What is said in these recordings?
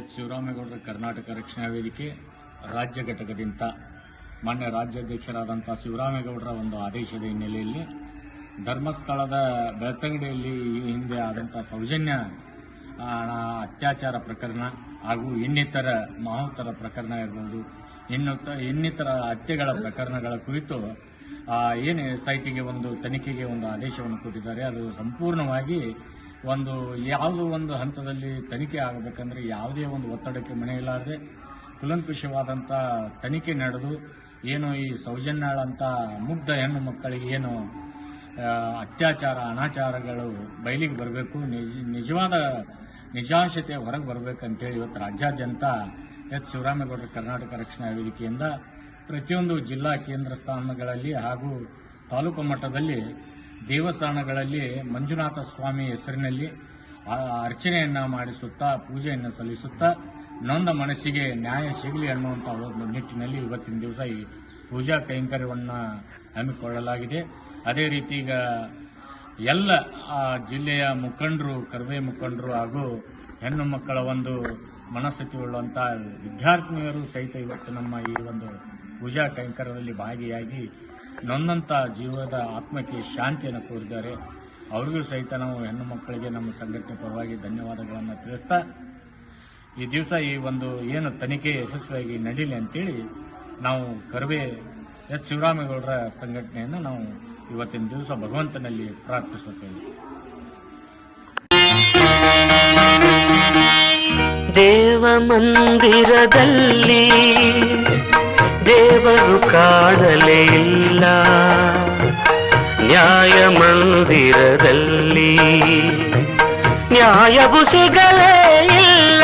H ಶಿವರಾಮೇಗೌಡರ Karnataka ರಕ್ಷಣಾ ವೇದಿಕೆ ರಾಜ್ಯ ಘಟಕದಿಂದ ಮಾನ್ಯ ರಾಜ್ಯಾಧ್ಯಕ್ಷರಾದಂಥ ಶಿವರಾಮೇಗೌಡರ ಒಂದು ಆದೇಶದ ಹಿನ್ನೆಲೆಯಲ್ಲಿ ಧರ್ಮಸ್ಥಳದ ಬೆಳ್ತಂಗಡಿಯಲ್ಲಿ ಈ ಹಿಂದೆ ಆದಂಥ ಸೌಜನ್ಯ ಅತ್ಯಾಚಾರ ಪ್ರಕರಣ ಹಾಗೂ ಇನ್ನಿತರ ಮಹೋತ್ತರ ಪ್ರಕರಣ ಇರಬಹುದು ಇನ್ನಿತ ಇನ್ನಿತರ ಹತ್ಯೆಗಳ ಪ್ರಕರಣಗಳ ಕುರಿತು ಏನು ಸೈಟಿಗೆ ಒಂದು ತನಿಖೆಗೆ ಒಂದು ಆದೇಶವನ್ನು ಕೊಟ್ಟಿದ್ದಾರೆ, ಅದು ಸಂಪೂರ್ಣವಾಗಿ ಒಂದು ಯಾವುದೋ ಒಂದು ಹಂತದಲ್ಲಿ ತನಿಖೆ ಆಗಬೇಕಂದ್ರೆ ಯಾವುದೇ ಒಂದು ಒತ್ತಡಕ್ಕೆ ಮನೆಯಿಲ್ಲಾರದೆ ಕುಲಂಕುಷವಾದಂಥ ತನಿಖೆ ನಡೆದು ಏನು ಈ ಸೌಜನ್ಯಾಳಂಥ ಮುಗ್ಧ ಹೆಣ್ಣು ಮಕ್ಕಳಿಗೆ ಏನು ಅತ್ಯಾಚಾರ, ಅನಾಚಾರಗಳು ಬಯಲಿಗೆ ಬರಬೇಕು, ನಿಜ, ನಿಜವಾದ ನಿಜಾಂಶತೆ ಹೊರಗೆ ಬರಬೇಕಂತೇಳಿ ಇವತ್ತು ರಾಜ್ಯಾದ್ಯಂತ ಎಚ್. ಶಿವರಾಮೇಗೌಡರ ಕರ್ನಾಟಕ ರಕ್ಷಣಾ ವೇದಿಕೆಯಿಂದ ಪ್ರತಿಯೊಂದು ಜಿಲ್ಲಾ ಕೇಂದ್ರ ಸ್ಥಾನಗಳಲ್ಲಿ ಹಾಗೂ ತಾಲೂಕು ಮಟ್ಟದಲ್ಲಿ ದೇವಸ್ಥಾನಗಳಲ್ಲಿ ಮಂಜುನಾಥ ಸ್ವಾಮಿ ಹೆಸರಿನಲ್ಲಿ ಅರ್ಚನೆಯನ್ನು ಮಾಡಿಸುತ್ತಾ, ಪೂಜೆಯನ್ನು ಸಲ್ಲಿಸುತ್ತಾ, ನೊಂದ ಮನಸ್ಸಿಗೆ ನ್ಯಾಯ ಸಿಗಲಿ ಅನ್ನುವಂಥ ಒಂದು ನಿಟ್ಟಿನಲ್ಲಿ ಇವತ್ತಿನ ದಿವಸ ಈ ಪೂಜಾ ಕೈಂಕರ್ಯವನ್ನು ಹಮ್ಮಿಕೊಳ್ಳಲಾಗಿದೆ. ಅದೇ ರೀತಿ ಈಗ ಎಲ್ಲ ಜಿಲ್ಲೆಯ ಮುಖಂಡರು, ಕರ್ವೆ ಮುಖಂಡರು ಹಾಗೂ ಹೆಣ್ಣು ಮಕ್ಕಳ ಒಂದು ಮನಸ್ಥಿತಿ ಉಳ್ಳುವಂಥ ವಿದ್ಯಾರ್ಥಿನಿಯರು ಸಹಿತ ಇವತ್ತು ನಮ್ಮ ಈ ಒಂದು ಪೂಜಾ ಕೈಂಕರ್ಯದಲ್ಲಿ ಭಾಗಿಯಾಗಿ ನೊಂದಂಥ ಜೀವದ ಆತ್ಮಕ್ಕೆ ಶಾಂತಿಯನ್ನು ಕೋರಿದ್ದಾರೆ ಅವ್ರಿಗೂ ಸಹಿತ ನಾವು ಹೆಣ್ಣು ಮಕ್ಕಳಿಗೆ ನಮ್ಮ ಸಂಘಟನೆ ಪರವಾಗಿ ಧನ್ಯವಾದಗಳನ್ನು ತಿಳಿಸ್ತಾ, ಈ ದಿವಸ ಈ ಒಂದು ಏನು ತನಿಖೆ ಯಶಸ್ವಿಯಾಗಿ ನಡೀಲಿ ಅಂತೇಳಿ ನಾವು ಕರ್ವೆ ಎಚ್ ಶಿವರಾಮೇಗೌಡರ ಸಂಘಟನೆಯನ್ನು ನಾವು ಇವತ್ತಿನ ದಿವಸ ಭಗವಂತನಲ್ಲಿ ಪ್ರಾರ್ಥಿಸುತ್ತೇವೆ. ದೇವ ಮಂದಿರದಲ್ಲಿ ದೇವರು ಕಾಡಲೇ ಇಲ್ಲ ನ್ಯಾಯ ಮಂದಿರದಲ್ಲಿ ನ್ಯಾಯವು ಸಿಗಲೇ ಇಲ್ಲ.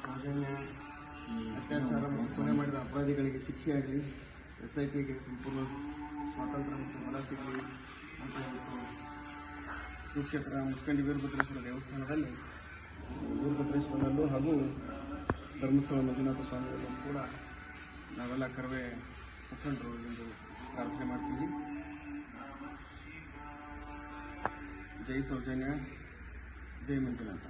ಸೌಜನ್ಯ ಅತ್ಯಾಚಾರ ಮತ್ತು ಕೊಲೆ ಮಾಡಿದ ಅಪರಾಧಿಗಳಿಗೆ ಶಿಕ್ಷೆಯಾಗಲಿ ಎಸ್ ಐ ಟಿಗೆ ಸಂಪೂರ್ಣ ಸ್ವಾತಂತ್ರ್ಯ ಮತ್ತು ಬಲ ಸಿಗಲಿ ಅಂತ ಇವತ್ತು ಸುಕ್ಷೇತ್ರ ಮುಸ್ಕಂಡಿ ವೀರಭದ್ರೇಶ್ವರ ದೇವಸ್ಥಾನದಲ್ಲಿ ವೀರಭದ್ರೇಶ್ವರದಲ್ಲೂ ಹಾಗೂ ಧರ್ಮಸ್ಥಳ ಮಂಜುನಾಥ ಸ್ವಾಮಿಗಳಲ್ಲೂ ಕೂಡ ನಾವೆಲ್ಲ ಕರವೇ ಮುಖಂಡರು ಎಂದು ಪ್ರಾರ್ಥನೆ ಮಾಡ್ತೀವಿ. ಜೈ ಸೌಜನ್ಯ ಜೈ ಮಂಜುನಾಥ.